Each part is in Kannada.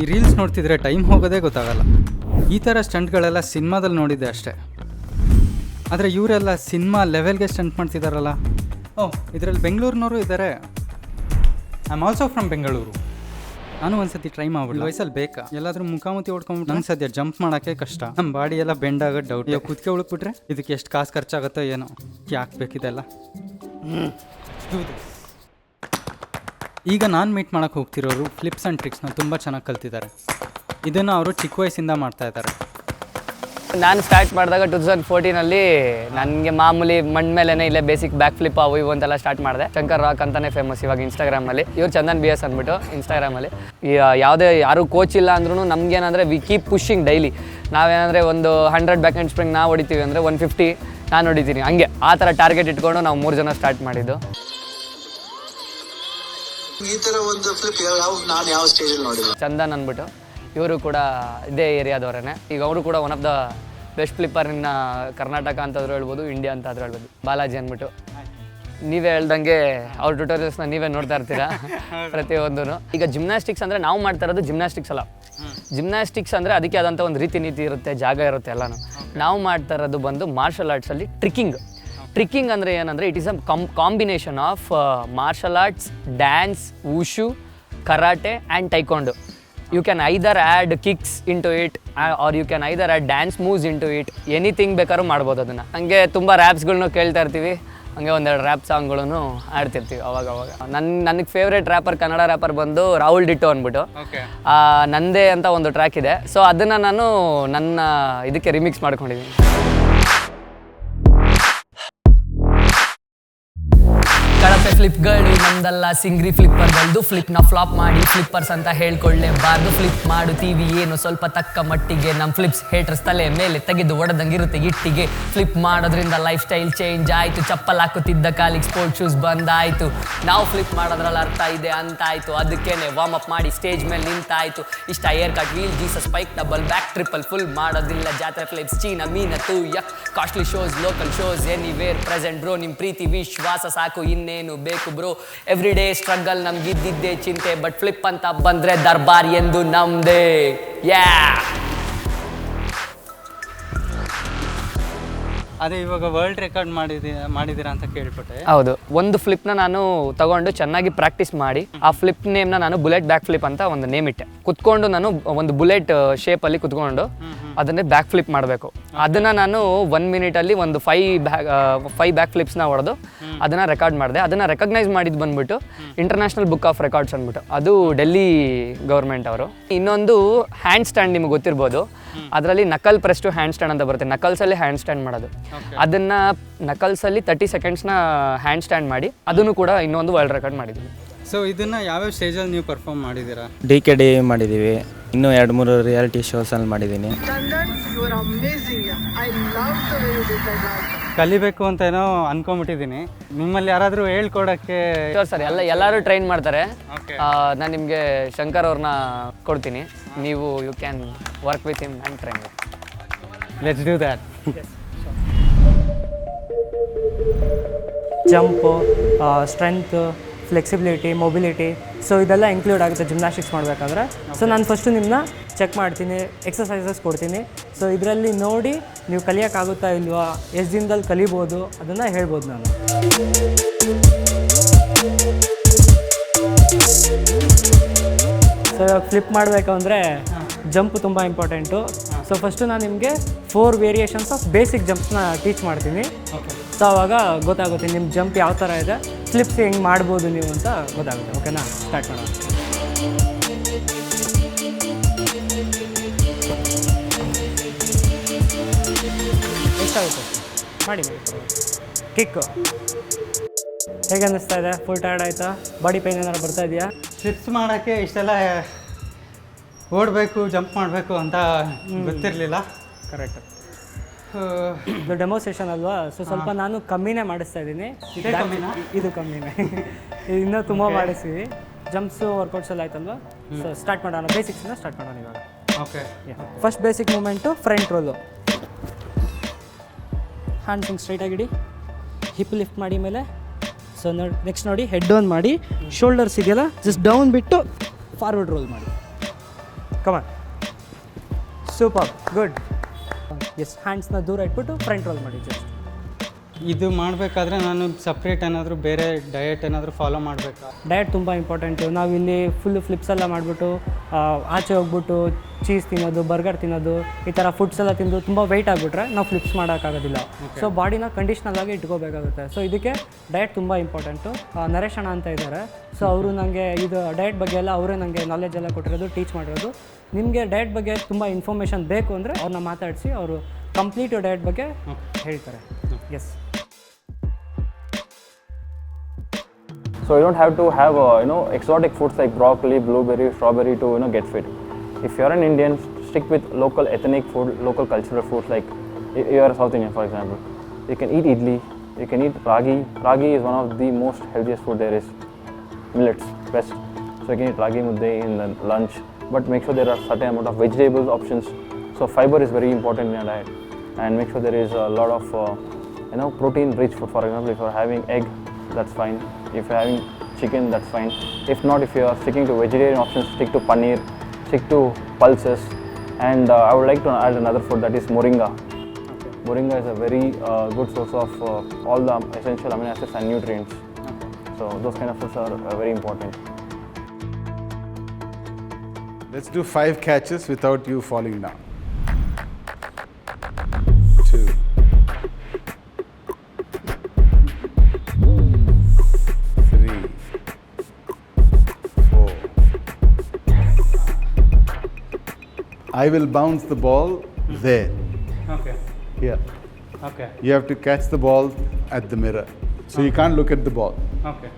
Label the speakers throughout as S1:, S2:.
S1: ಈ ರೀಲ್ಸ್ ನೋಡ್ತಿದ್ರೆ ಟೈಮ್ ಹೋಗೋದೇ ಗೊತ್ತಾಗಲ್ಲ. ಈ ಥರ ಸ್ಟಂಟ್ಗಳೆಲ್ಲ ಸಿನಿಮಾದಲ್ಲಿ ನೋಡಿದ್ದೆ ಅಷ್ಟೇ. ಆದರೆ ಇವರೆಲ್ಲ ಸಿನಿಮಾ ಲೆವೆಲ್ಗೆ ಸ್ಟಂಟ್ ಮಾಡ್ತಿದ್ದಾರಲ್ಲ ಓ ಇದರಲ್ಲಿ ಬೆಂಗಳೂರಿನವರು ಇದ್ದಾರೆ I am also from Bengaluru. ನಾನು ಒಂದ್ಸತಿ ಟ್ರೈ ಮಾಡಿ ವಯಸ್ಸಲ್ಲಿ ಬೇಕಾ? ಎಲ್ಲಾದರೂ ಮುಖಾಮುಖಿ ಹೊಡ್ಕೊಂಡ್ಬಿಟ್ಟು ನಂಗೆ ಸದ್ಯ ಜಂಪ್ ಮಾಡೋಕ್ಕೆ ಕಷ್ಟ. ನಮ್ಮ ಬಾಡಿ ಎಲ್ಲ ಬೆಂಡ್ ಆಗೋ ಡೌಟ್ ಇವಾಗ ಕುತ್ಕೆ ಉಳುಕ್ಬಿಟ್ರೆ? ಇದಕ್ಕೆ ಎಷ್ಟು ಕಾಸು ಖರ್ಚಾಗುತ್ತೋ ಏನೋ. ಯಾಕೆ ಬೇಕಿದೆಲ್ಲ? ಈಗ ನಾನು ಮೀಟ್ ಮಾಡೋಕ್ಕೆ ಹೋಗ್ತಿರೋರು ಫ್ಲಿಪ್ಸ್ ಆ್ಯಂಡ್ ಟ್ರಿಕ್ಸ್ನ ತುಂಬ ಚೆನ್ನಾಗಿ ಕಲ್ತಿದ್ದಾರೆ. ಇದನ್ನು ಅವರು ಚಿಕ್ಕ ವಯಸ್ಸಿಂದ ಮಾಡ್ತಾ ಇದ್ದಾರೆ.
S2: ನಾನು ಸ್ಟಾರ್ಟ್ ಮಾಡಿದಾಗ ಟೂ ತೌಸಂಡ್ ಫೋರ್ಟೀನಲ್ಲಿ ನನಗೆ ಮಾಮೂಲಿ ಮಣ್ಣ್ ಮೇಲೆನೇ ಇಲ್ಲೇ ಬೇಸಿಕ್ ಬ್ಯಾಕ್ ಫ್ಲಿಪ್ ಅವು ಇವು ಅಂತೆಲ್ಲ ಸ್ಟಾರ್ಟ್ ಮಾಡಿದೆ. ಶಂಕರ್ ರಾಕ್ ಅಂತಾನೆ ಫೇಮಸ್ ಇವಾಗ ಇನ್ಸ್ಟಾಗ್ರಾಮಲ್ಲಿ ಇವ್ರು ಚಂದನ್ ಬಿ ಎಸ್ ಅಂದ್ಬಿಟ್ಟು ಇನ್ಸ್ಟಾಗ್ರಾಮಲ್ಲಿ ಯಾವುದೇ, ಯಾರು ಕೋಚ್ ಇಲ್ಲ ಅಂದ್ರೂ ನಮಗೇನಂದ್ರೆ ವಿ ಕೀಪ್ ಪುಷಿಂಗ್ ಡೈಲಿ ನಾವೇನಂದರೆ ಒಂದು ಹಂಡ್ರೆಡ್ ಬ್ಯಾಕ್ ಆ್ಯಂಡ್ ಸ್ಪ್ರಿಂಗ್ ನಾವು ಹೊಡಿತೀವಿ ಅಂದರೆ ಒನ್ ಫಿಫ್ಟಿ ನಾನು ಹೊಡಿತೀನಿ. ಹಂಗೆ, ಆ ಥರ ಟಾರ್ಗೆಟ್ ಇಟ್ಕೊಂಡು ನಾವು ಮೂರು ಜನ ಸ್ಟಾರ್ಟ್ ಮಾಡಿದ್ದು.
S3: ಈ ತರ ಒಂದು ಫ್ಲಿಪ್ ಯಾವ ನಾನು ಯಾವ ಸ್ಟೇಜ್ ನೋಡಿಲ್ಲ.
S2: ಚಂದನ್ ಅಂದ್ಬಿಟ್ಟು ಇವರು ಕೂಡ ಇದೇ ಏರಿಯಾದವರೇನೆ. ಈಗ ಅವರು ಕೂಡ one of the best flipper ಇನ್ನ ಕರ್ನಾಟಕ ಅಂತಾದ್ರೂ ಹೇಳ್ಬೋದು ಇಂಡಿಯಾ ಅಂತಾದ್ರೂ ಹೇಳ್ಬೋದು. ಬಾಲಾಜಿ ಅಂದ್ಬಿಟ್ಟು. ನೀವೇ ಹೇಳ್ದಂಗೆ ಅವ್ರ ಟ್ಯೂಟೋರಿಯಲ್ಸ್ನ ನೀವೇ ನೋಡ್ತಾ ಇರ್ತೀರಾ? ಪ್ರತಿಯೊಂದೂ ಈಗ ಜಿಮ್ನಾಸ್ಟಿಕ್ಸ್ ಅಂದರೆ ನಾವು ಮಾಡ್ತಾ ಇರೋದು ಜಿಮ್ನಾಸ್ಟಿಕ್ಸ್ ಅಲ್ಲ. ಜಿಮ್ನಾಸ್ಟಿಕ್ಸ್ ಅಂದರೆ ಅದಕ್ಕೆ ಆದಂಥ ಒಂದು ರೀತಿ ನೀತಿ ಇರುತ್ತೆ ಜಾಗ ಇರುತ್ತೆ ಎಲ್ಲನೂ. ನಾವು ಮಾಡ್ತಾ ಇರೋದು ಬಂದು ಮಾರ್ಷಲ್ ಆರ್ಟ್ಸಲ್ಲಿ ಟ್ರಿಕ್ಕಿಂಗ್ ಟ್ರಿಕ್ಕಿಂಗ್ ಅಂದರೆ ಏನಂದರೆ it is a com combination of martial arts dance wushu karate and taekwondo you can either add kicks into it or you can either add dance moves into it anything ಬೇಕಾದ್ರೂ ಮಾಡ್ಬೋದು ಅದನ್ನು. ಹಂಗೆ ತುಂಬ ರ್ಯಾಪ್ಸ್ಗಳನ್ನೂ ಕೇಳ್ತಾ ಇರ್ತೀವಿ. ಹಂಗೆ ಒಂದೆರಡು ರ್ಯಾಪ್ ಸಾಂಗ್ಗಳನ್ನು ಆಡ್ತಿರ್ತೀವಿ ಅವಾಗ ಅವಾಗ. ನನ್ನ ನನಗೆ ಫೇವ್ರೇಟ್ ರ್ಯಾಪರ್ ಕನ್ನಡ ರ್ಯಾಪರ್ ಬಂದು ರಾಹುಲ್ ಡಿಟ್ಟು ಅಂದ್ಬಿಟ್ಟು ನಂದೇ ಅಂತ ಒಂದು ಟ್ರ್ಯಾಕ್ ಇದೆ. ಸೊ ಅದನ್ನು ನಾನು ನನ್ನ ಇದಕ್ಕೆ ರಿಮಿಕ್ಸ್ ಮಾಡ್ಕೊಂಡಿದ್ದೀನಿ ಕಳಪೆ ಫ್ಲಿಪ್ಗಳು ನಮ್ದಲ್ಲ ಸಿಂಗ್ರಿ ಫ್ಲಿಪ್ಪರ್ಗಳದ್ದು ಫ್ಲಿಪ್ನ ಫ್ಲಾಪ್ ಮಾಡಿ ಫ್ಲಿಪ್ಪರ್ಸ್ ಅಂತ ಹೇಳ್ಕೊಳ್ಳೇಬಾರ್ದು. ಫ್ಲಿಪ್ ಮಾಡುತ್ತೀವಿ ಏನು ಸ್ವಲ್ಪ ತಕ್ಕ ಮಟ್ಟಿಗೆ ನಮ್ಮ ಫ್ಲಿಪ್ಸ್ ಹೇಟರ್ಸ್ ತಲೆ ಮೇಲೆ ತೆಗೆದು ಒಡೆದಂಗಿರುತ್ತೆ ಇಟ್ಟಿಗೆ. ಫ್ಲಿಪ್ ಮಾಡೋದ್ರಿಂದ ಲೈಫ್ ಸ್ಟೈಲ್ ಚೇಂಜ್ ಆಯಿತು, ಚಪ್ಪಲ್ ಹಾಕುತ್ತಿದ್ದ ಕಾಲಿಗೆ ಸ್ಪೋರ್ಟ್ ಶೂಸ್ ಬಂದಾಯಿತು. ನಾವು ಫ್ಲಿಪ್ ಮಾಡೋದ್ರಲ್ಲಿ ಅರ್ಥ ಇದೆ ಅಂತಾಯ್ತು. ಅದಕ್ಕೇನೆ ವಾರ್ಮ್ ಅಪ್ ಮಾಡಿ ಸ್ಟೇಜ್ ಮೇಲೆ ನಿಂತಾಯ್ತು. ಇಷ್ಟ air cut wheel Jesus bike double back triple full ಮಾಡೋದಿಲ್ಲ. ಜಾತ್ರೆ ಫ್ಲಿಪ್ಸ್ ಚೀನ, ಮೀನ ತೂ ಯಕ್ costly shows local shows anywhere present bro ನಿಮ್ಮ ಪ್ರೀತಿ, ವಿಶ್ವಾಸ ಸಾಕು, ಇನ್ನೇನು? ಬೇಕು ಬ್ರೋ ಎವ್ರಿ ಡೇ ಸ್ಟ್ರಗಲ್ ನಮ್ಗಿದ್ದಿದ್ದೇ ಚಿಂತೆ ಬಟ್ ಫ್ಲಿಪ್ ಅಂತ ಬಂದ್ರೆ ದರ್ಬಾರ್ ಎಂದು ನಮ್ದೇ. ಯಾ
S1: ಅದೇ ಇವಾಗ ವರ್ಲ್ಡ್ ರೆಕಾರ್ಡ್ ಮಾಡಿದಿ ಮಾಡಿದ್ದೀರಾ ಅಂತ ಕೇಳ್ಪಟ್ಟೆ.
S2: ಹೌದು. ಒಂದು ಫ್ಲಿಪ್ನ ನಾನು ತಗೊಂಡು ಚೆನ್ನಾಗಿ ಪ್ರಾಕ್ಟೀಸ್ ಮಾಡಿ ಆ ಫ್ಲಿಪ್ ನೇಮ್ನ ನಾನು ಬುಲೆಟ್ ಬ್ಯಾಕ್ ಫ್ಲಿಪ್ ಅಂತ ಒಂದು ನೇಮ್ ಇಟ್ಟೆ. ಕುತ್ಕೊಂಡು ನಾನು ಒಂದು ಬುಲೆಟ್ ಶೇಪಲ್ಲಿ ಕುತ್ಕೊಂಡು ಅದನ್ನೇ ಬ್ಯಾಕ್ ಫ್ಲಿಪ್ ಮಾಡಬೇಕು. ಅದನ್ನು ನಾನು ಒನ್ ಮಿನಿಟಲ್ಲಿ ಒಂದು ಫೈ ಬ್ಯಾಕ್ ಫೈ ಬ್ಯಾಕ್ ಫ್ಲಿಪ್ಸ್ನ ಹೊಡೆದು ಅದನ್ನು ರೆಕಾರ್ಡ್ ಮಾಡಿದೆ. ಅದನ್ನು ರೆಕಗ್ನೈಸ್ ಮಾಡಿದ್ದು ಬಂದ್ಬಿಟ್ಟು ಇಂಟರ್ನ್ಯಾಷನಲ್ ಬುಕ್ ಆಫ್ ರೆಕಾರ್ಡ್ಸ್ ಅಂದ್ಬಿಟ್ಟು. ಅದು ಡೆಲ್ಲಿ ಗೌರ್ಮೆಂಟ್ ಅವರು. ಇನ್ನೊಂದು ಹ್ಯಾಂಡ್ ಸ್ಟ್ಯಾಂಡ್ ನಿಮಗೆ ಗೊತ್ತಿರ್ಬೋದು. ಅದರಲ್ಲಿ knuckle press to hand stand ಅಂತ ಬರುತ್ತೆ. ನಕಲ್ಸಲ್ಲಿ ಹ್ಯಾಂಡ್ ಸ್ಟ್ಯಾಂಡ್ ಮಾಡೋದು. ಅದನ್ನ ನಕಲ್ಸಲ್ಲಿ ತರ್ಟಿ ಸೆಕೆಂಡ್ಸ್ನ ಹ್ಯಾಂಡ್ ಸ್ಟ್ಯಾಂಡ್ ಮಾಡಿ ಅದನ್ನು ಕೂಡ ಇನ್ನೊಂದು ವರ್ಲ್ಡ್ ರೆಕಾರ್ಡ್ ಮಾಡಿದ್ವಿ
S1: ಸೊ ಇದನ್ನು ಯಾವ್ಯಾವ ಸ್ಟೇಜಲ್ಲಿ ನೀವು ಪರ್ಫಾರ್ಮ್ ಮಾಡಿದ್ದೀರಾ?
S4: ಡಿ ಕೆ ಡಿ ಮಾಡಿದ್ದೀವಿ ಇನ್ನೂ ಎರಡು ಮೂರು ರಿಯಾಲಿಟಿ ಶೋಸಲ್ಲಿ ಮಾಡಿದ್ದೀನಿ.
S5: Did that dance.
S1: ಕಲಿಬೇಕು ಅಂತ ಏನೋ ಅನ್ಕೊಂಡ್ಬಿಟ್ಟಿದ್ದೀನಿ. ನಿಮ್ಮಲ್ಲಿ ಯಾರಾದರೂ ಹೇಳ್ಕೊಡಕ್ಕೆ
S2: ಶೋರ್ ಸರ್ ಎಲ್ಲ ಎಲ್ಲರೂ ಟ್ರೈನ್ ಮಾಡ್ತಾರೆ. ನಾನು ನಿಮಗೆ ಶಂಕರ್ ಅವ್ರನ್ನ ಕೊಡ್ತೀನಿ. ನೀವು you can work with him and train
S1: let's do that
S6: jump strength flexibility mobility so ಇದೆಲ್ಲ ಇನ್ಕ್ಲೂಡ್ ಆಗುತ್ತೆ ಜಿಮ್ನಾಸ್ಟಿಕ್ಸ್ ಮಾಡಬೇಕಾದ್ರೆ. ಸೊ ನಾನು ಫಸ್ಟು ನಿಮ್ಮನ್ನ ಚೆಕ್ ಮಾಡ್ತೀನಿ ಎಕ್ಸಸೈಸಸ್ ಕೊಡ್ತೀನಿ. ಸೊ ಇದರಲ್ಲಿ ನೋಡಿ ನೀವು ಕಲಿಯೋಕ್ಕಾಗುತ್ತಾ ಇಲ್ವಾ ಎಷ್ಟು ದಿನದಲ್ಲಿ ಕಲಿಬೋದು ಅದನ್ನು ಹೇಳ್ಬೋದು ನಾನು. ಸೊ ಇವಾಗ ಫ್ಲಿಪ್ ಮಾಡಬೇಕು ಅಂದರೆ ಜಂಪ್ ತುಂಬ ಇಂಪಾರ್ಟೆಂಟು ಸೊ ಫಸ್ಟು ನಾನು ನಿಮಗೆ ಫೋರ್ ವೇರಿಯೇಷನ್ಸ್ ಆಫ್ ಬೇಸಿಕ್ ಜಂಪ್ಸ್ನ ಟೀಚ್ ಮಾಡ್ತೀನಿ. ಸೊ ಅವಾಗ ಗೊತ್ತಾಗುತ್ತೆ ನಿಮ್ಮ ಜಂಪ್ ಯಾವ ಥರ ಇದೆ. ಫ್ಲಿಪ್ಸ್ ಹೆಂಗೆ ಮಾಡ್ಬೋದು ನೀವು ಅಂತ ಗೊತ್ತಾಗುತ್ತೆ. ಓಕೆನಾ ಸ್ಟಾರ್ಟ್ ಮಾಡೋಣ. ಎಷ್ಟಾಗುತ್ತೆ? ಮಾಡಿ ಕಿಕ್ಕು ಹೇಗೆ ಅನ್ನಿಸ್ತಾ ಇದೆ? ಫುಲ್ ಟೈರ್ಡ್ ಆಯಿತಾ? ಬಾಡಿ ಪೈನ್ ಏನಾರು ಬರ್ತಾ ಇದೆಯಾ?
S1: ಸ್ಲಿಪ್ಸ್ ಮಾಡೋಕ್ಕೆ ಇಷ್ಟೆಲ್ಲ ಓಡಬೇಕು ಜಂಪ್ ಮಾಡಬೇಕು ಅಂತ ಗೊತ್ತಿರಲಿಲ್ಲ.
S6: ಕರೆಕ್ಟ್ ಇದು ಡೆಮೋ ಸೆಷನ್ ಅಲ್ವಾ? ಸೊ ಸ್ವಲ್ಪ ನಾನು ಕಮ್ಮಿನೇ ಮಾಡಿಸ್ತಾ ಇದ್ದೀನಿ.
S1: ಇದೇ ಕಮ್ಮಿನಾ?
S6: ಇದು ಕಮ್ಮಿನೇ. ಇದು ಇನ್ನೂ ತುಂಬ ಮಾಡಿಸ್ತೀವಿ. ಜಂಪ್ಸು ವರ್ಕೌಟ್ಸ್ ಎಲ್ಲ ಆಯ್ತಲ್ವಾ? ಸೊ ಸ್ಟಾರ್ಟ್ ಮಾಡೋಣ. ಬೇಸಿಕ್ಸ್ನ ಸ್ಟಾರ್ಟ್ ಮಾಡೋಣ ಇವಾಗ.
S1: Okay
S6: first basic movement front roll hands ಹಿಂಗೆ ಸ್ಟ್ರೈಟಾಗಿಡಿ ಹಿಪ್ ಲಿಫ್ಟ್ ಮಾಡಿ ಮೇಲೆ. ಸೊ ನೋಡಿ ನೆಕ್ಸ್ಟ್ ನೋಡಿ ಹೆಡ್ ಡೌನ್ ಮಾಡಿ. ಶೋಲ್ಡರ್ಸ್ ಇದೆಯಲ್ಲ ಜಸ್ಟ್ ಡೌನ್ ಬಿಟ್ಟು ಫಾರ್ವರ್ಡ್ ರೋಲ್ ಮಾಡಿ. Come on super good yes ಹ್ಯಾಂಡ್ಸ್ನ ದೂರ ಇಟ್ಬಿಟ್ಟು ಫ್ರಂಟ್ ರೋಲ್ ಮಾಡಿ ಜಸ್ಟ್
S1: ಇದು ಮಾಡಬೇಕಾದ್ರೆ ನಾನು ಸಪ್ರೇಟ್ ಏನಾದರೂ ಬೇರೆ ಡಯಟ್ ಏನಾದರೂ ಫಾಲೋ ಮಾಡಬೇಕಾ?
S6: ಡಯಟ್ ತುಂಬ ಇಂಪಾರ್ಟೆಂಟು ನಾವು ಇಲ್ಲಿ ಫುಲ್ ಫ್ಲಿಪ್ಸ್ ಎಲ್ಲ ಮಾಡಿಬಿಟ್ಟು ಆಚೆ ಹೋಗ್ಬಿಟ್ಟು ಚೀಸ್ ತಿನ್ನೋದು ಬರ್ಗರ್ ತಿನ್ನೋದು ಈ ಥರ ಫುಡ್ಸ್ ಎಲ್ಲ ತಿಂದು ತುಂಬ ವೆಯ್ಟ್ ಆಗಿಬಿಟ್ರೆ ನಾವು ಫ್ಲಿಪ್ಸ್ ಮಾಡೋಕ್ಕಾಗೋದಿಲ್ಲ. ಸೊ ಬಾಡಿನ ಕಂಡೀಷ್ನಲ್ ಆಗಿ ಇಟ್ಕೋಬೇಕಾಗುತ್ತೆ. ಸೊ ಇದಕ್ಕೆ ಡಯಟ್ ತುಂಬ ಇಂಪಾರ್ಟೆಂಟು ನರೇಶ್ ಅಣ್ಣ ಅಂತ ಇದ್ದಾರೆ ಸೊ ಅವರು ನನಗೆ ಇದು ಡಯಟ್ ಬಗ್ಗೆ ಎಲ್ಲ ಅವರೇ ನನಗೆ ನಾಲೆಜ್ ಎಲ್ಲ ಕೊಟ್ಟಿರೋದು ಟೀಚ್ ಮಾಡಿರೋದು. ನಿಮಗೆ ಡಯಟ್ ಬಗ್ಗೆ ತುಂಬ ಇನ್ಫಾರ್ಮೇಷನ್ ಬೇಕು ಅಂದರೆ ಅವ್ರನ್ನ ಮಾತಾಡಿಸಿ ಅವರು ಕಂಪ್ಲೀಟ್ ಡಯಟ್ ಬಗ್ಗೆ ಹೇಳ್ತಾರೆ. Yes
S7: So you don't have to have uh, you know exotic foods like broccoli, blueberry, strawberry to you know get fit. If you're an Indian, stick with local ethnic food, local cultural foods like you're a South Indian for example. You can eat idli, you can eat ragi. Ragi is one of the most healthiest food there is. Millets, best. So you can eat ragi mudde in the lunch, but make sure there are certain amount of vegetables options. So fiber is very important in your diet, and make sure there is a lot of uh, you know protein-rich food. For example, if you're having egg, that's fine. If you're having chicken, that's fine. If not, if you are sticking to vegetarian options, stick to paneer, stick to pulses. And uh, I would like to add another food that is moringa. Moringa is a very uh, good source of uh, all the essential amino acids and nutrients. So those kind of foods are uh, very important.
S8: Let's do five catches without you falling down. I will bounce the ball there.
S1: Okay.
S8: Yeah.
S1: Okay.
S8: You have to catch the ball at the mirror. So okay. you can't look at the ball.
S1: Okay.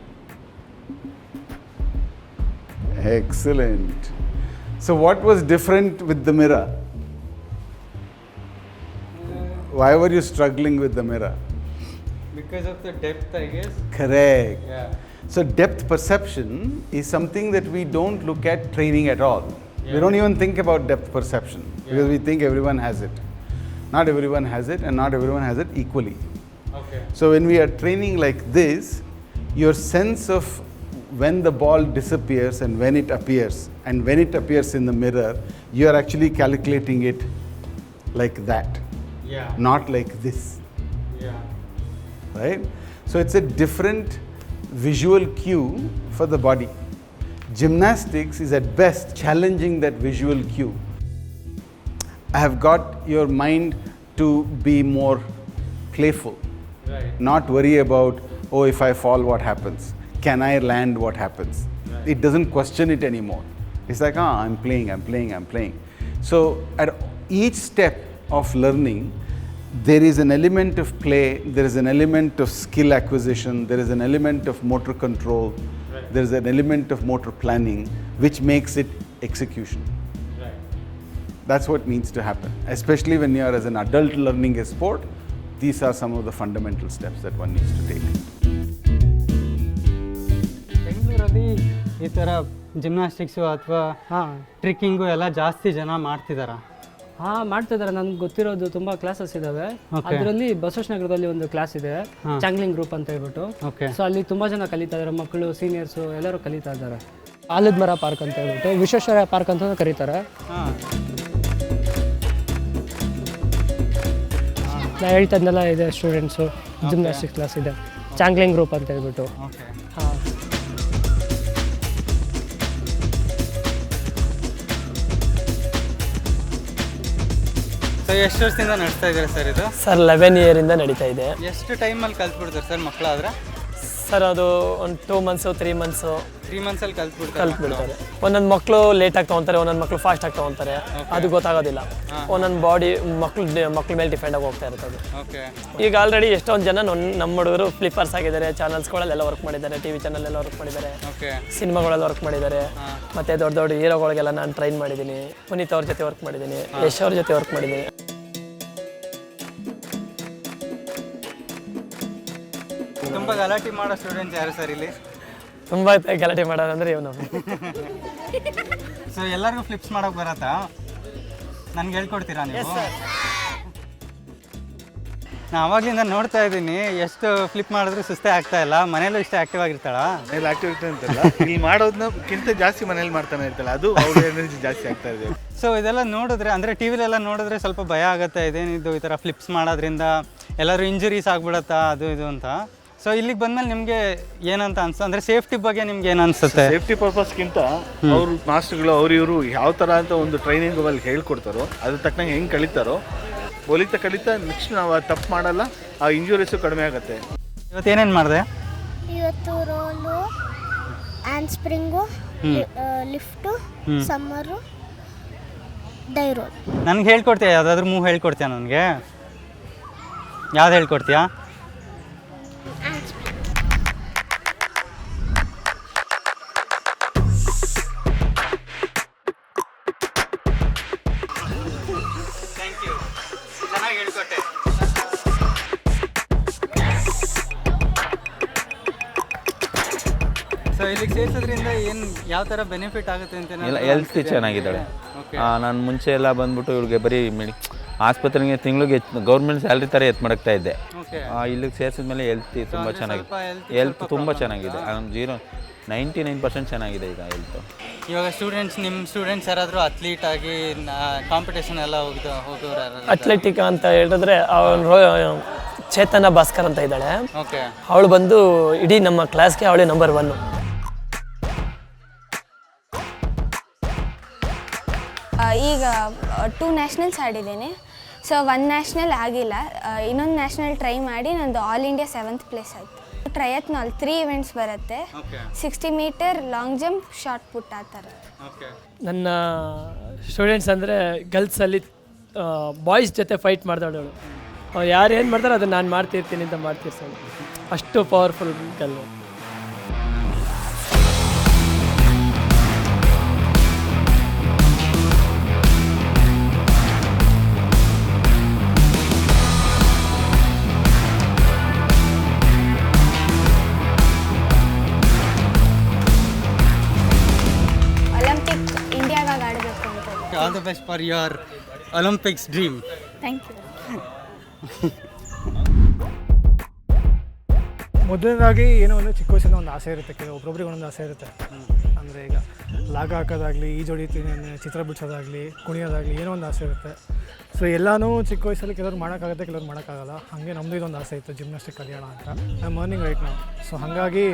S8: Excellent. So what was different with the mirror? Why were you struggling with the mirror?
S1: Because of the depth, I guess.
S8: Correct.
S1: Yeah.
S8: So depth perception is something that we don't look at training at all. Yeah. We don't even think about depth perception yeah. because we think everyone has it. Not everyone has it, and not everyone has it equally.
S1: Okay.
S8: So when we are training like this, your sense of when the ball disappears and when it appears, and when it appears in the mirror, you are actually calculating it like that.
S1: Yeah.
S8: Not like this.
S1: Yeah.
S8: Right? So it's a different visual cue for the body. Gymnastics is at best challenging that visual cue. I have got your mind to be more playful.
S1: Right
S8: not worry about oh if i fall what happens? Can i land what happens? It doesn't question it anymore. It's like ah i'm playing i'm playing i'm playing. So at each step of learning there is an element of play there is an element of skill acquisition there is an element of motor control there is an element of motor planning which makes it execution that's what needs to happen, especially when you are as an adult learning a sport. These are some of the fundamental steps that one needs to take.
S1: ಬೆಂಗಳೂರಲ್ಲಿ ಈ ಥರ ಜಿಮ್ನಾಸ್ಟಿಕ್ಸು ಅಥವಾ
S6: ಹಾಂ
S1: ಟ್ರಿಕ್ಕಿಂಗು ಎಲ್ಲ ಜಾಸ್ತಿ ಜನ ಮಾಡ್ತಿದಾರ
S6: ಹಾಂ ಮಾಡ್ತಿದ್ದಾರೆ ನನ್ಗೆ ಗೊತ್ತಿರೋದು ತುಂಬಾ ಕ್ಲಾಸಸ್
S1: ಇದಾವೆ.
S6: ಅದರಲ್ಲಿ ಬಸವೇಶ್ ನಗರದಲ್ಲಿ ಒಂದು ಕ್ಲಾಸ್ ಇದೆ. ಚಾಂಗ್ಲಿಂಗ್ ಗ್ರೂಪ್ ಅಂತ ಹೇಳ್ಬಿಟ್ಟು. ಸೊ ಅಲ್ಲಿ ತುಂಬಾ ಜನ ಕಲಿತಾ ಇದ್ದಾರೆ ಮಕ್ಕಳು ಸೀನಿಯರ್ಸ್ ಎಲ್ಲರೂ ಕಲಿತಾ ಇದ್ದಾರೆ ಆಲದ ಮರ ಪಾರ್ಕ್ ಅಂತ ಹೇಳ್ಬಿಟ್ಟು ವಿಶ್ವೇಶ್ವರ ಪಾರ್ಕ್ ಅಂತ ಕರೀತಾರೆ. ನಾ ಹೇಳ್ತಾ ಇದ್ನೆಲ್ಲ ಇದೆ ಸ್ಟೂಡೆಂಟ್ಸು ಜಿಮ್ನಾಸ್ಟಿಕ್ ಕ್ಲಾಸ್ ಇದೆ. ಚಾಂಗ್ಲಿಂಗ್ ಗ್ರೂಪ್ ಅಂತ ಹೇಳ್ಬಿಟ್ಟು.
S1: ಸೊ ಎಷ್ಟು ವರ್ಷದಿಂದ ನಡೆಸ್ತಾ ಇದ್ದಾರೆ ಸರ್ ಇದು?
S9: ಸರ್ ಲೆವೆನ್ ಇಯರಿಂದ ನಡೀತಾ ಇದೆ.
S1: ಎಷ್ಟು ಟೈಮಲ್ಲಿ ಕಲ್ತ್ಬಿಡ್ತಾರೆ ಸರ್ ಮಕ್ಕಳಾದ್ರೆ?
S9: ಸರ್ ಅದು ಒಂದು two months three months
S1: three ಮಂತ್ಸಲ್ಲಿ ಕಲ್ತ್ಬಿಡ್ತಾರೆ
S9: ಕಲ್ತ್ಬಿಡ್ತಾರೆ. ಒಂದೊಂದು ಮಕ್ಕಳು ಲೇಟಾಗಿ ತೊಗೊತಾರೆ ಒಂದೊಂದು ಮಕ್ಕಳು ಫಾಸ್ಟಾಗಿ ತೊಗೊತಾರೆ. ಅದು ಗೊತ್ತಾಗೋದಿಲ್ಲ. ಒಂದೊಂದು ಬಾಡಿ ಮಕ್ಕಳು ಮಕ್ಕಳ ಮೇಲೆ ಡಿಪೆಂಡ್ ಆಗಿ ಹೋಗ್ತಾ ಇರುತ್ತೆ ಅದು.
S1: ಓಕೆ
S9: ಈಗ ಆಲ್ರೆಡಿ ಎಷ್ಟೊಂದು ಜನ ನಮ್ಮ ಹುಡುಗರು ಫ್ಲಿಪ್ಪರ್ಸ್ ಆಗಿದ್ದಾರೆ ಚಾನಲ್ಸ್ಗಳಲ್ಲೆಲ್ಲ ವರ್ಕ್ ಮಾಡಿದ್ದಾರೆ ಟಿ ವಿ ಎಲ್ಲ ವರ್ಕ್ ಮಾಡಿದ್ದಾರೆ.
S1: ಓಕೆ
S9: ಸಿನಿಮಾಗಳೆಲ್ಲ ವರ್ಕ್ ಮಾಡಿದ್ದಾರೆ. ಮತ್ತೆ ದೊಡ್ಡ ದೊಡ್ಡ ಹೀರೋಗಳಿಗೆಲ್ಲ ನಾನು ಟ್ರೈನ್ ಮಾಡಿದ್ದೀನಿ. ಪುನೀತ್ ಅವ್ರ ಜೊತೆ ವರ್ಕ್ ಮಾಡಿದ್ದೀನಿ. ಯಶ್ ಅವ್ರ ಜೊತೆ ವರ್ಕ್ ಮಾಡಿದ್ದೀನಿ.
S1: ಗಲಾಟೆ ಮಾಡೋ ಸ್ಟೂಡೆಂಟ್ಸ್ ಯಾರು ಸರ್ ಇಲ್ಲಿ?
S9: ತುಂಬ ಗಲಾಟೆ ಮಾಡೋದಂದ್ರೆ ಇವನು.
S1: ಸೊ ಎಲ್ಲರಿಗೂ ಫ್ಲಿಪ್ಸ್ ಮಾಡೋಕೆ ಬರತ್ತಾ? ನನ್ಗೆ ಹೇಳ್ಕೊಡ್ತೀರಾ ನೀವು? ನಾ ಅವಾಗ್ಲಿಂದ ನೋಡ್ತಾ ಇದ್ದೀನಿ ಎಷ್ಟು ಫ್ಲಿಪ್ ಮಾಡಿದ್ರು ಸುಸ್ತೇ ಆಗ್ತಾ ಇಲ್ಲ ಮನೇಲೂ ಇಷ್ಟ ಆಕ್ಟಿವ್ ಆಗಿರ್ತಾಳ?
S10: ಮನೇಲಿ ಆಕ್ಟಿವಿಟಿ ಅಂತಲ್ಲ ಇಲ್ಲಿ ಮಾಡೋದನ್ನಕ್ಕಿಂತ ಜಾಸ್ತಿ ಮನೇಲಿ ಮಾಡ್ತಾನೆ ಇರ್ತಲ್ಲ ಅದು ಅವ್ರ ಎನರ್ಜಿ ಜಾಸ್ತಿ ಆಗ್ತಾ ಇದೆ.
S1: ಸೊ ಇದೆಲ್ಲ ನೋಡಿದ್ರೆ ಅಂದರೆ ಟಿ ವಿಲೆಲ್ಲ ನೋಡಿದ್ರೆ ಸ್ವಲ್ಪ ಭಯ ಆಗುತ್ತೆ ಇದೇನಿದು ಈ ಥರ ಫ್ಲಿಪ್ಸ್ ಮಾಡೋದ್ರಿಂದ ಎಲ್ಲರೂ ಇಂಜುರೀಸ್ ಆಗ್ಬಿಡತ್ತಾ ಅದು ಇದು ಅಂತ. ಸೊ ಇಲ್ಲಿಗೆ ಬಂದ್ಮೇಲೆ ನಿಮಗೆ ಏನಂತ ಅನ್ಸ ಅಂದ್ರೆ ಸೇಫ್ಟಿ ಬಗ್ಗೆ ನಿಮ್ಗೆ ಏನು ಅನ್ಸುತ್ತೆ?
S10: ಸೇಫ್ಟಿ ಪರ್ಪಸ್ಗಿಂತ ಅವ್ರ ಮಾಸ್ಟರ್ಗಳು ಅವ್ರು ಇವರು ಯಾವ ಥರ ಅಂತ ಒಂದು ಟ್ರೈನಿಂಗ್ ಅಲ್ಲಿ ಹೇಳ್ಕೊಡ್ತಾರೋ ಅದ್ರ ತಕ್ಕಂಗೆ ಹೆಂಗೆ ಕಲಿತಾರೋ ಹೊಲಿತಾ ಕಲಿತಾ ನೆಕ್ಸ್ಟ್ ನಾವು ತಪ್ಪು ಮಾಡಲ್ಲ ಆ ಇಂಜುರೀಸು ಕಡಿಮೆ ಆಗುತ್ತೆ.
S1: ಇವತ್ತು ಏನೇನು ಮಾಡಿದೆ?
S11: ಇವತ್ತು roll and spring lift summer dive roll
S1: ನನಗೆ ಹೇಳ್ಕೊಡ್ತೀಯಾ? ಯಾವುದಾದ್ರೂ ಮೂವ್ ಹೇಳ್ಕೊಡ್ತೀಯಾ ನನಗೆ? ಯಾವ್ದು ಹೇಳ್ಕೊಡ್ತೀಯಾ? ಯಾವ ಥರ ಬೆನಿಫಿಟ್ ಆಗುತ್ತೆ ಅಂತ
S4: ಇಲ್ಲ ಹೆಲ್ತ್ ಚೆನ್ನಾಗಿದ್ದಾಳೆ. ನಾನು ಮುಂಚೆ ಎಲ್ಲ ಬಂದ್ಬಿಟ್ಟು ಇವ್ಳಿಗೆ ಬರೀ ಮೆಡಿ ಆಸ್ಪತ್ರೆಗೆ ತಿಂಗಳಿಗೆ ಗೌರ್ಮೆಂಟ್ ಸ್ಯಾಲ್ರಿ ಥರ ಎತ್ ಮಾಡಕ್ತಾ ಇದ್ದೆ.
S1: ಇಲ್ಲಿಗೆ
S4: ಸೇರಿಸಿದ ಮೇಲೆ ಸೇರಿಸಿದ್ಮೇಲೆ ಹೆಲ್ತ್ ತುಂಬ ಚೆನ್ನಾಗಿದೆ ಹೆಲ್ತ್ ತುಂಬ ಚೆನ್ನಾಗಿದೆ. ಜೀರೋ ನೈಂಟಿ ನೈನ್ ಪರ್ಸೆಂಟ್ ಚೆನ್ನಾಗಿದೆ ಈಗ ಹೆಲ್ತು
S1: ಇವಾಗ ಸ್ಟೂಡೆಂಟ್ಸ್ ನಿಮ್ಮ ಸ್ಟೂಡೆಂಟ್ಸ್ ಯಾರಾದರೂ ಅಥ್ಲೀಟ್ ಆಗಿ ಕಾಂಪಿಟೇಷನ್ ಎಲ್ಲ ಹೋಗಿದ ಹೋಗೋರು
S9: ಅಥ್ಲೆಟಿಕ್ ಅಂತ ಹೇಳಿದ್ರೆ ಚೇತನ ಭಾಸ್ಕರ್ ಅಂತ ಇದ್ದಾಳೆ. ಅವಳು ಬಂದು ಇಡೀ ನಮ್ಮ ಕ್ಲಾಸ್ಗೆ ಅವಳೇ ನಂಬರ್ ಒನ್ನು
S11: ಈಗ ಟೂ ನ್ಯಾಷನಲ್ಸ್ ಆಡಿದ್ದೀನಿ. ಸೊ ಒನ್ ನ್ಯಾಷನಲ್ ಆಗಿಲ್ಲ. ಇನ್ನೊಂದು ನ್ಯಾಷನಲ್ ಟ್ರೈ ಮಾಡಿ ನಂದು ಆಲ್ ಇಂಡಿಯಾ ಸೆವೆಂತ್ ಪ್ಲೇಸ್ ಆಯಿತು. ಟ್ರಯತ್ನಾಲ್ ತ್ರೀ ಇವೆಂಟ್ಸ್ ಬರುತ್ತೆ. Sixty metre long jump shot put ಆ ಥರ.
S1: ಓಕೆ
S9: ನನ್ನ ಸ್ಟೂಡೆಂಟ್ಸ್ ಅಂದರೆ ಗರ್ಲ್ಸಲ್ಲಿ ಬಾಯ್ಸ್ ಜೊತೆ ಫೈಟ್ ಮಾಡ್ದಾಡೋಳು ಅವ್ರು ಯಾರು ಏನು ಮಾಡ್ತಾರೋ ಅದನ್ನು ನಾನು ಮಾಡ್ತಿರ್ತೀನಿ ಅಂತ ಮಾಡ್ತಿರ್ತಾಳೆ ಅಷ್ಟು powerful girl
S1: the best for your Olympics dream
S11: thank you
S12: ಮೊದಲನೇದಾಗಿ ಏನೋ ಒಂದು ಚಿಕ್ಕ ವಯಸ್ಸಿನ ಒಂದು ಆಸೆ ಇರುತ್ತೆ ಕೆಲವು ಒಬ್ಬೊಬ್ಬರಿಗೆ ಒಂದೊಂದು ಆಸೆ ಇರುತ್ತೆ. ಅಂದರೆ ಈಗ ಲಾಗ ಹಾಕೋದಾಗಲಿ ಈಜೊಡಿತೀನಿ ಅಂದರೆ ಚಿತ್ರ ಬಿಡಿಸೋದಾಗಲಿ ಕುಣಿಯೋದಾಗಲಿ ಏನೋ ಒಂದು ಆಸೆ ಇರುತ್ತೆ. ಸೊ ಎಲ್ಲನೂ ಚಿಕ್ಕ ವಯಸ್ಸಲ್ಲಿ ಕೆಲವ್ರು ಮಾಡೋಕ್ಕಾಗುತ್ತೆ ಕೆಲವ್ರು ಮಾಡೋಕ್ಕಾಗಲ್ಲ. ಹಾಗೆ ನಮ್ಮದು ಇದೊಂದು ಆಸೆ ಇತ್ತು ಜಿಮ್ನಾಸ್ಟಿಕ್ ಕಲಿಯೋಣ ಅಂತ. ನಮ್ಮ ಮರ್ನಿಂಗ್ ರೈಟ್ ನಾವು ಸೊ ಹಾಗಾಗಿ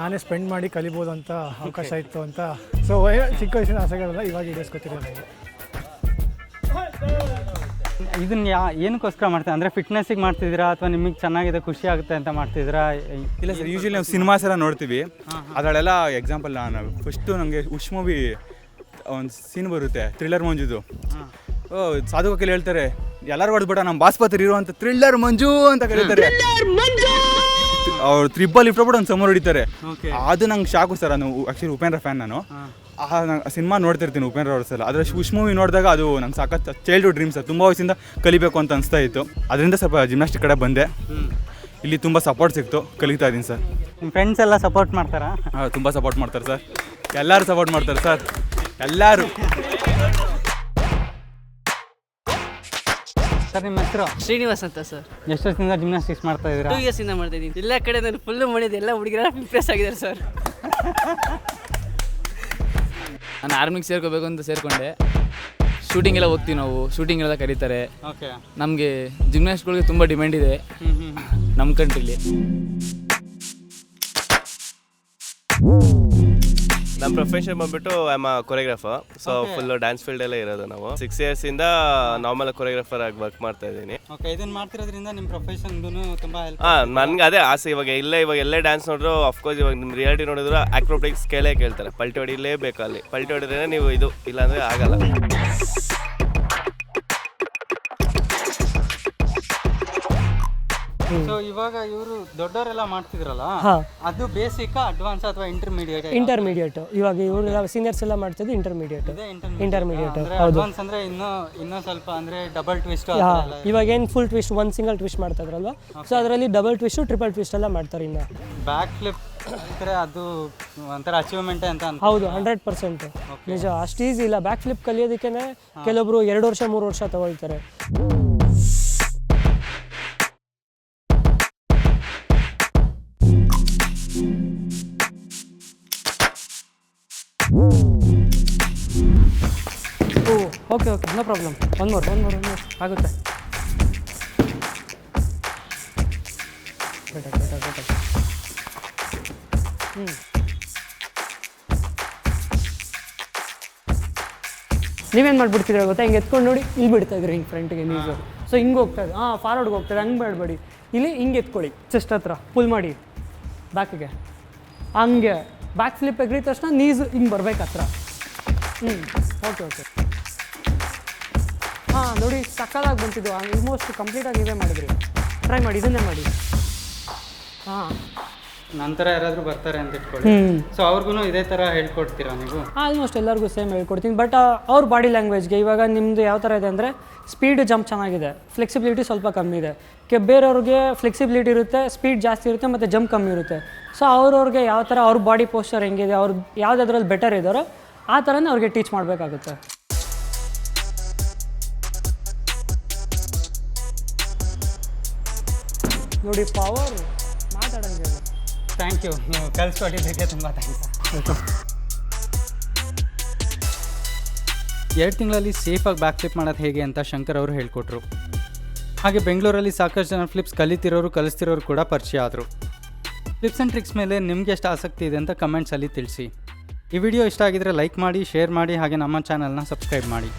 S12: ನಾನೇ ಸ್ಪೆಂಡ್ ಮಾಡಿ ಕಲಿಬೋದು ಅಂತ ಅವಕಾಶ ಇತ್ತು ಅಂತ. ಸೊ ಚಿಕ್ಕ ವಯಸ್ಸಿನ ಆಸೆಗಳೆಲ್ಲ ಇವಾಗ ಈಡೇರಿಸ್ಕೊತಿರೋ ನನಗೆ
S1: ಇದನ್ನ ಯಾ ಏನಕ್ಕೋಸ್ಕರ ಮಾಡ್ತೀರಾ? ಅಂದರೆ ಫಿಟ್ನೆಸ್ಸಿಗೆ ಮಾಡ್ತಿದ್ದೀರಾ ಅಥವಾ ನಿಮಗೆ ಚೆನ್ನಾಗಿದೆ ಖುಷಿ ಆಗುತ್ತೆ ಅಂತ ಮಾಡ್ತಿದ್ದೀರಾ?
S13: ಇಲ್ಲ ಸರ್ ಯೂಶಲಿ ನಾವು ಸಿನಿಮಾಸ್ ಎಲ್ಲ ನೋಡ್ತೀವಿ. ಅದರಲ್ಲೆಲ್ಲ ಎಕ್ಸಾಂಪಲ್ ನಾನು. ಫಸ್ಟು ನನಗೆ ಉಷ್ ಮೂವಿ ಒಂದು ಸೀನ್ ಬರುತ್ತೆ ಥ್ರಿಲ್ಲರ್ ಮಂಜುದು. ಓ ಸಾಧು ಕೇಳಿ ಹೇಳ್ತಾರೆ ಎಲ್ಲರೂ ಹೊಡೆದ್ಬಿಟ್ಟ ನಮ್ಮ ಬಾಸ್ಪತ್ರೆ ಇರುವಂಥ ಥ್ರಿಲ್ಲರ್ ಮಂಜು ಅಂತ ಕರೀತಾರೆ. ಅವ್ರು ತ್ರಿಬ್ಬಲ್ ಇಟ್ಬಿಟ್ಟು ಒಂದು ಸಮರ್ ಹೊಡಿತಾರೆ. ಅದು ನಂಗೆ ಶಾಕು ಸರ್ ನಾನು ಆ್ಯಕ್ಚುಲಿ ಉಪೇಂದ್ರ ಫ್ಯಾನ್ ನಾನು. ಆ ಸಿನಿಮಾ ನೋಡ್ತಿರ್ತೀನಿ ಉಪೇಂದ್ರ ಅವ್ರ ಸಲ. ಆದರೆ ಉಶ್ ಮೂವಿ ನೋಡಿದಾಗ ಅದು ನಂಗೆ ಸಾಕತ್ ಚೈಲ್ಡ್ಹುಡ್ ಡ್ರೀಮ್ಸ್ ತುಂಬ ವಯಸ್ಸಿಂದ ಕಲಿಬೇಕು ಅಂತ ಅನಿಸ್ತಾ ಇತ್ತು. ಅದರಿಂದ ಸ್ವಲ್ಪ ಜಿಮ್ನಾಸ್ಟಿಕ್ ಕಡೆ ಬಂದೆ. ಇಲ್ಲಿ ತುಂಬ ಸಪೋರ್ಟ್ ಸಿಕ್ತು. ಕಲಿತಾ ಇದ್ದೀನಿ ಸರ್.
S1: ನಿಮ್ಮ ಫ್ರೆಂಡ್ಸ್ ಎಲ್ಲ ಸಪೋರ್ಟ್ ಮಾಡ್ತಾರಾ?
S13: ತುಂಬ ಸಪೋರ್ಟ್ ಮಾಡ್ತಾರೆ ಸರ್. ಎಲ್ಲರೂ ಸಪೋರ್ಟ್ ಮಾಡ್ತಾರೆ ಸರ್. ಎಲ್ಲರೂ.
S1: ಸರ್ ನಿಮ್ಮ ಹೆಸರು?
S2: ಶ್ರೀನಿವಾಸ್ ಅಂತ ಸರ್.
S1: ಎಷ್ಟು ವರ್ಷದಿಂದ ಜಿಮ್ನಾಸ್ಟಿಕ್ಸ್ ಮಾಡ್ತಾ ಇದ್ದೀರಾ?
S2: ಟೂ ಇಯರ್ಸಿಂದ ಮಾಡ್ತಾ ಇದ್ದೀನಿ. ಎಲ್ಲ ಕಡೆ ನಾನು ಫುಲ್ಲು ಮಾಡಿದ್ದೆ ಎಲ್ಲ ಹುಡುಗಿರ ಇಂಪ್ರೆಸ್ ಆಗಿದ್ದಾರೆ ಸರ್.
S14: ನಾನು ಆರ್ಮಿಗೆ ಸೇರ್ಕೋಬೇಕು ಅಂತ ಸೇರಿಕೊಂಡೆ. ಶೂಟಿಂಗ್ ಎಲ್ಲ ಹೋಗ್ತೀವಿ ನಾವು. ಶೂಟಿಂಗ್ ಎಲ್ಲ ಕರೀತಾರೆ.
S1: ಓಕೆ
S14: ನಮಗೆ ಜಿಮ್ನಾಸ್ಟ್ಗಳಿಗೆ ತುಂಬ ಡಿಮ್ಯಾಂಡ್ ಇದೆ. ನಮ್ಮ ಕಂಟ್ರಿಲಿ
S15: ನಮ್ಮ ಪ್ರೊಫೆಷನ್ ಬಂದ್ಬಿಟ್ಟು I am choreographer so full dance field ಎಲ್ಲ ಇರೋದು ನಾವು. ಸಿಕ್ಸ್ ಇಯರ್ಸ್ ಇಂದ ನಾರ್ಮಲ್ ಕೊರಿಯೋಗ್ರಾಫರ್ ಆಗಿ ವರ್ಕ್ ಮಾಡ್ತಾ ಇದ್ದೀನಿ.
S1: ಓಕೆ ಇದನ್ನ ಮಾಡ್ತಿರೋದ್ರಿಂದ ನಿಮ್ಮ ಪ್ರೊಫೆಷನ್ಗೂ ತುಂಬ ಹೆಲ್ಪ್
S15: ಹಾ ನನ್ಗೆ ಅದೇ ಆಸೆ ಇವಾಗ. ಇಲ್ಲೇ ಇವಾಗ ಎಲ್ಲೇ ಡ್ಯಾನ್ಸ್ ನೋಡಿದ್ರು ಅಫ್ಕೋರ್ಸ್ ಇವಾಗ ನಿಮ್ಮ ರಿಯಾಲಿಟಿ ನೋಡಿದ್ರು ಆಕ್ರೋಬಿಕ್ಸ್ ಕೇಳೇ ಕೇಳ್ತಾರೆ. ಪಲ್ಟಿ ಹೊಡಿಲೇಬೇಕು ಅಲ್ಲಿ. ಪಲ್ಟಿ ಹೊಡಿದ್ರೆ ನೀವು ಇದು ಇಲ್ಲಾಂದ್ರೆ ಆಗಲ್ಲ.
S1: ಇವಾಗ ಇವರು ದೊಡ್ಡವರೆಲ್ಲ ಮಾಡ್ತಿದ್ರಲ್ಲ
S6: ಹಾ.
S1: ಅದು ಬೇಸಿಕ್ ಅಡ್ವಾನ್ಸ್ ಅಥವಾ ಇಂಟರ್ಮೀಡಿಯೇಟ್
S6: ಇಂಟರ್ಮೀಡಿಯೇಟ್ ಇವಾಗ ಇವರು ಸೀನಿಯರ್ಸ್ ಎಲ್ಲ ಮಾಡ್ತಿದ್ದು ಇಂಟರ್ಮೀಡಿಯೇಟ್ ಇಂಟರ್ಮೀಡಿಯೇಟ್ ಹೌದು.
S1: ಅಡ್ವಾನ್ಸ್ ಅಂದ್ರೆ ಇನ್ನು ಇನ್ನೂ ಸ್ವಲ್ಪ ಅಂದ್ರೆ ಡಬಲ್ ಟ್ವಿಸ್ಟ್
S6: ಹಾ, ಇವಾಗ ಏನು ಫುಲ್ ಟ್ವಿಸ್ಟ್ ಒಂದು ಸಿಂಗಲ್ ಟ್ವಿಸ್ಟ್ ಮಾಡ್ತಾ ಇದ್ರಲ್ವ ಸೊ ಅದರಲ್ಲಿ ಡಬಲ್ ಟ್ವಿಸ್ಟು ಟ್ರಿಪಲ್ ಟ್ವಿಸ್ಟ್ ಎಲ್ಲ ಮಾಡ್ತಾರೆ ಇನ್ನು.
S1: ಬ್ಯಾಕ್ ಫ್ಲಿಪ್ ಅಂದ್ರೆ ಅದು ಒಂಥರ ಅಚೀವ್ಮೆಂಟ್ ಅಂತ ಅನ್ಕೊ-
S6: ಹೌದು ಹಂಡ್ರೆಡ್ ಪರ್ಸೆಂಟ್ ನಿಜ ಅಷ್ಟು ಈಸಿ ಇಲ್ಲ. ಬ್ಯಾಕ್ ಫ್ಲಿಪ್ ಕಲಿಯೋದಕ್ಕೆ ಕೆಲವೊಬ್ರು ಎರಡು ವರ್ಷ ಮೂರು ವರ್ಷ ತಗೊಳ್ತಾರೆ.
S16: Okay okay. No problem one more one more one more ಆಗುತ್ತೆ. ಹ್ಞೂ ನೀವೇನು ಮಾಡಿಬಿಡ್ತಿದ್ರೆ ಗೊತ್ತಾ? ಹಿಂಗೆ ಎತ್ಕೊಂಡು ನೋಡಿ, ಇಲ್ಲಿ ಬಿಡ್ತಾ ಇದ್ರಿ ಹಿಂಗೆ ಫ್ರಂಟ್ಗೆ ನೀಸು ಸೊ ಹಿಂಗೆ ಹೋಗ್ತಾ ಇದೆ. ಹಾಂ ಫಾರ್ವರ್ಡ್ಗೆ ಹೋಗ್ತಾರೆ ಹಂಗೆ ಮಾಡಬೇಡಿ. ಇಲ್ಲಿ ಹಿಂಗೆ ಎತ್ಕೊಳ್ಳಿ. ಚೆಸ್ಟ್ ಹತ್ರ. ಪುಲ್ ಮಾಡಿ. ಬ್ಯಾಕಿಗೆ ಹಂಗೆ. ಬ್ಯಾಕ್ ಸ್ಲಿಪ್ ಎಗ್ರಿದ ತಕ್ಷಣ ನೀಸು ಹಿಂಗೆ ಬರ್ಬೇಕು ಹತ್ರ ಹ್ಞೂ ಓಕೆ ಓಕೆ ನೋಡಿ ಸಕ್ಕದಾಗಿ ಬಂತಿದ್ದು. ಆಲ್ಮೋಸ್ಟ್ ಕಂಪ್ಲೀಟಾಗಿ ನೀವೇ ಮಾಡಿದ್ರಿ. ಟ್ರೈ ಮಾಡಿ ಇದನ್ನೇ ಮಾಡಿ. ಹಾಂ.
S1: ನಂತರ ಯಾರಾದರೂ ಬರ್ತಾರೆ ಅಂತ ಇಟ್ಕೊಳ್ಳಿ. ಸೊ ಅವ್ರಿಗೂ ಇದೇ ಥರ ಹೇಳ್ಕೊಡ್ತೀರಾ ನೀವು?
S16: ಆಲ್ಮೋಸ್ಟ್ ಎಲ್ಲರಿಗೂ ಸೇಮ್ ಹೇಳ್ಕೊಡ್ತೀನಿ. ಬಟ್ ಅವ್ರ ಬಾಡಿ ಲ್ಯಾಂಗ್ವೇಜ್ಗೆ ಇವಾಗ ನಿಮ್ಮದು ಯಾವ ಥರ ಇದೆ ಅಂದರೆ ಸ್ಪೀಡ್ ಜಂಪ್ ಚೆನ್ನಾಗಿದೆ. ಫ್ಲೆಕ್ಸಿಬಿಲಿಟಿ ಸ್ವಲ್ಪ ಕಮ್ಮಿ ಇದೆ. ಕೆ ಬೇರೆಯವ್ರಿಗೆ ಫ್ಲೆಕ್ಸಿಬಿಲಿಟಿ ಇರುತ್ತೆ ಸ್ಪೀಡ್ ಜಾಸ್ತಿ ಇರುತ್ತೆ ಮತ್ತು ಜಂಪ್ ಕಮ್ಮಿ ಇರುತ್ತೆ. ಸೊ ಅವ್ರವ್ರಿಗೆ ಯಾವ ಥರ ಅವ್ರ ಬಾಡಿ ಪೋಸ್ಚರ್ ಹೆಂಗಿದೆ ಅವ್ರು ಯಾವುದಾದ್ರಲ್ಲಿ ಬೆಟರ್ ಇದ್ದಾರೋ ಆ ಥರನೇ ಅವ್ರಿಗೆ ಟೀಚ್ ಮಾಡಬೇಕಾಗುತ್ತೆ. ನೋಡಿ ಪವರ್ ಮಾತಾಡೋಂಗೆ.
S1: ಥ್ಯಾಂಕ್ ಯು ನೀವು ಕಲಿಸ್ಕೊಟ್ಟಿದ್ದಕ್ಕೆ ತುಂಬ ಥ್ಯಾಂಕ್ಸ್ ಎರಡು ತಿಂಗಳಲ್ಲಿ ಸೇಫಾಗಿ ಬ್ಯಾಕ್ ಫ್ಲಿಪ್ ಮಾಡೋದು ಹೇಗೆ ಅಂತ ಶಂಕರ್ ಅವರು ಹೇಳಿಕೊಟ್ರು. ಹಾಗೆ ಬೆಂಗಳೂರಲ್ಲಿ ಸಾಕಷ್ಟು ಜನ ಫ್ಲಿಪ್ಸ್ ಕಲಿತಿರೋರು, ಕಲಿಸ್ತಿರೋರು ಕೂಡ ಪರಿಚಯ ಆದರು. ಫ್ಲಿಪ್ಸ್ ಆ್ಯಂಡ್ ಟ್ರಿಕ್ಸ್ ಮೇಲೆ ನಿಮ್ಗೆ ಎಷ್ಟು ಆಸಕ್ತಿ ಇದೆ ಅಂತ ಕಮೆಂಟ್ಸಲ್ಲಿ ತಿಳಿಸಿ. ಈ ವಿಡಿಯೋ ಇಷ್ಟ ಆಗಿದ್ರೆ ಲೈಕ್ ಮಾಡಿ ಶೇರ್ ಮಾಡಿ, ಹಾಗೆ ನಮ್ಮ ಚಾನಲ್ನ ಸಬ್ಸ್ಕ್ರೈಬ್ ಮಾಡಿ.